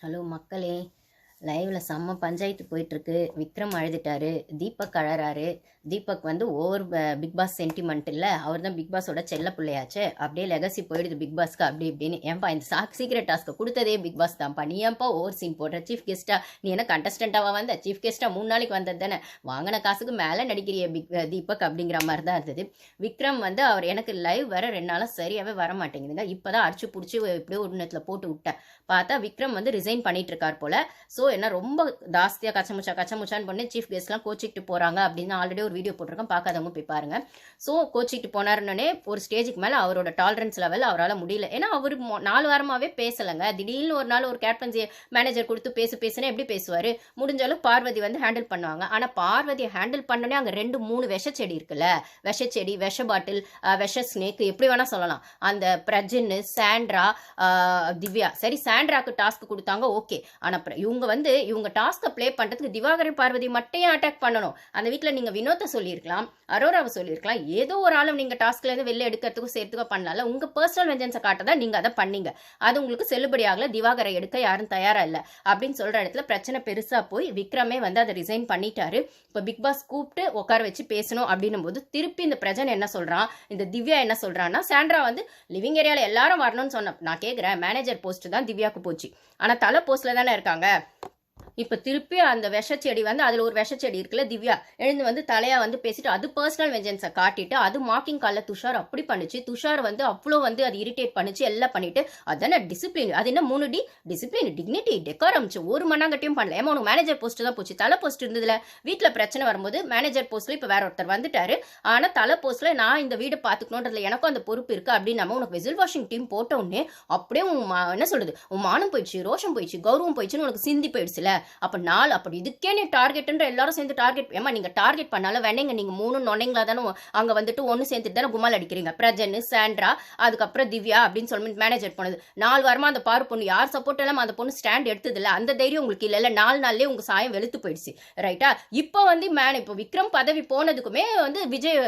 Hello மக்களே லைவில் செம்ம பஞ்சாயத்து போயிட்டுருக்கு. விக்ரம் அழுதுட்டாரு. தீபக் அழறாரு. தீபக் வந்து ஓவர் பிக் பாஸ் சென்டிமெண்ட் இல்லை. அவர் தான் பிக் பாஸோட செல்ல பிள்ளையாச்சு. அப்படியே லெகசி போயிடுது பிக் பாஸ்க்கு. அப்படி இப்படின்னு. ஏன்பா இந்த சாக் சீக்கிரட் டாஸ்க்கு கொடுத்ததே பிக் பாஸ் தான்ப்பா நீ ஏன்பா ஓவர் சீன் போடுற? சீஃப் கெஸ்ட்டா நீ என்ன கண்டஸ்டண்ட்டாக வந்த? சீஃப் கெஸ்ட்டாக மூணு நாளைக்கு வந்தது தானே. வாங்கின காசுக்கு மேலே நடிக்கிறிய பிக் தீபக் அப்படிங்கிற மாதிரி தான் இருந்தது. விக்ரம் வந்து அவர் எனக்கு லைவ் வர ரெண்டு நாளாக சரியாகவே வர மாட்டேங்குதுங்க. இப்போ தான் அடிச்சு பிடிச்சி இப்படியே ஒரு நேரத்தில் போட்டு விட்டேன். பார்த்தா விக்ரம் வந்து ரிசைன் பண்ணிட்டு இருக்கார் போல். ஸோ என்ன ரொம்ப ஜாஸ்தியாக கச்சமுச்சா கச்சமுச்சான்னு பண்ணி சீஃப் கெஸ்ட்லாம் கோச்சிக்கிட்டு போகிறாங்க அப்படின்னு ஆல்ரெடி ஒரு வீடியோ போட்டிருக்கேன். பார்க்காதவங்க போய் பாருங்க. ஸோ கோச்சிக்கிட்டு போனாருன்னே ஒரு ஸ்டேஜுக்கு மேலே அவரோட டாலரன்ஸ் லெவல் அவரால் முடியல. ஏன்னா அவர் நாலு வாரமாகவே பேசலைங்க. திடீர்னு ஒரு நாள் ஒரு கேப்டன்சி மேனேஜர் கொடுத்து பேசு பேசுனா எப்படி பேசுவார்? முடிஞ்சாலும் பார்வதி வந்து ஹேண்டில் பண்ணுவாங்க. ஆனால் பார்வதியை ஹேண்டில் பண்ணனே அங்கே ரெண்டு மூணு விஷச்செடி இருக்குல்ல? விஷச்செடி விஷ பாட்டில் விஷ ஸ்னேக் எப்படி வேணால் சொல்லலாம். அந்த பிரஜின்னு சாண்ட்ரா திவ்யா. சரி சாண்ட்ராக்கு டாஸ்க் கொடுத்தாங்க ஓகே ஆனால் அப்புறம் இவங்க வந்து வந்து இவங்க டாஸ்க்கை ப்ளே பண்ணுறதுக்கு திவாகரன் பார்வதி மட்டும் அட்டாக் பண்ணணும்? அந்த வீட்டில் நீங்கள் வினோத்தை சொல்லியிருக்கலாம் அரோராவை சொல்லியிருக்கலாம். ஏதோ ஒரு ஆளும் நீங்கள் டாஸ்க்லேருந்து வெளில எடுக்கிறதுக்கும் சேர்த்துக்கோ பண்ணலாம்ல. உங்கள் பர்சனல் வெஞ்சன்ஸை காட்ட தான் நீங்கள் அதை பண்ணீங்க. அது உங்களுக்கு செல்லுபடி ஆகல திவாகரை எடுக்க யாரும் தயாராக இல்லை. அப்படின்னு சொல்கிற இடத்துல பிரச்சனை பெருசாக போய் விக்ரமே வந்து அதை ரிசைன் பண்ணிட்டாரு. இப்போ பிக் பாஸ் கூப்பிட்டு உட்கார வச்சு பேசணும் அப்படின்னும் போது திருப்பி இந்த பிரஜன் என்ன சொல்கிறான் இந்த திவ்யா என்ன சொல்கிறான்னா சாண்ட்ரா வந்து லிவிங் ஏரியாவில் எல்லாரும் வரணும்னு சொன்ன நான் கேட்குறேன் மேனேஜர் போஸ்ட் தான் திவ்யாவுக்கு போச்சு. ஆனால் தலை போஸ்ட்டில் தானே இருக்காங்க. இப்போ திருப்பி அந்த விஷச்செடி வந்து அதில் ஒரு விஷச்செடி இருக்குல்ல திவ்யா எழுந்து வந்து தலையாக வந்து பேசிட்டு அது பர்சனல் வெஞ்சன்ஸை காட்டிட்டு அது மார்க்கிங் காலில் துஷார் அப்படி பண்ணுச்சு. துஷார் வந்து அவ்வளோ வந்து அது இரிட்டேட் பண்ணுச்சு எல்லாம் பண்ணிட்டு. அதுதானே டிசிப்ளின் அது என்ன மூணு டி? டிசிப்ளின் டிக்னிட்டி டெக்காரம் ஒரு மண்ணாங்கட்டியும் பண்ணல. ஏமா உனக்கு மேனேஜர் போஸ்ட் தான் போச்சு. தலை போஸ்ட் இருந்ததுல. வீட்டில் பிரச்சனை வரும்போது மேனேஜர் போஸ்ட்ல இப்போ வேற ஒருத்தர் வந்துட்டாரு. ஆனால் தலை போஸ்ட்ல நான் இந்த வீடை பார்த்துக்கணுன்றதுல எனக்கும் அந்த பொறுப்பு இருக்கு அப்படின்னு நம்ம உனக்கு விசில் வாஷிங் டீம் போட்ட உடனே அப்படியே உன் மா- என்ன சொல்றது? உன் மானம் போயிடுச்சு ரோஷம் போயிடுச்சு கௌரவம் போயிடுச்சுன்னு உனக்கு சிந்தி போயிடுச்சுல. அப்போ நாள் அப்படி இதுக்கே நீ டார்கெட்டுன்ற எல்லாரும் சேர்ந்து டார்கெட் ஏமா நீங்கள் டார்கெட் பண்ணாலும் வேணேங்க நீங்கள் மூணு நொன்னைங்களா தானே அங்கே வந்துட்டு ஒன்று சேர்ந்துட்டு தானே குமால் அடிக்கிறீங்க. பிரஜன் சாண்ட்ரா அதுக்கப்புறம் திவ்யா அப்படின்னு சொல்லி மேனேஜர் போனது. நாலு வாரமாக அந்த பாரு பொண்ணு யார் சப்போர்ட் இல்லாமல் அந்த பொண்ணு ஸ்டாண்ட் எடுத்தது அந்த தைரியம் உங்களுக்கு இல்லை இல்லை நாலு நாள்லேயே உங்கள் சாயம் வெளுத்து போயிடுச்சு. ரைட்டா இப்போ வந்து மேன் இப்போ விக்ரம் பதவி போனதுக்குமே வந்து விஜய்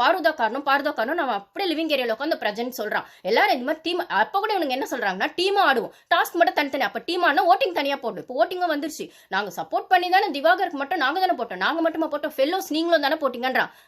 பாருதா காரணம் பாருதா காரணம் நம்ம அப்படியே லிவிங் ஏரியாவில் உட்காந்து பிரஜன் சொல்கிறான் எல்லாரும் இந்த மாதிரி டீம் அப்போ கூட இவங்க என்ன சொல்கிறாங்கன்னா டீமா ஆடுவோம். டாஸ்க் மட்டும் தனித்தனி. அப்போ டீம் ஆனால் ஓட்டிங் தனியாக போடணும். இப்போ ஓட்டிங்கும் வந்துருச்சு நாங்க சப்போர்ட் பண்ணி தானே திவாகருக்கு மட்டும் நாங்க தானே போட்டோம். நாங்க மட்டுமா போட்டோம்? ஃபெல்லோஸ் நீங்களும் தானே போட்டீங்கன்றான்.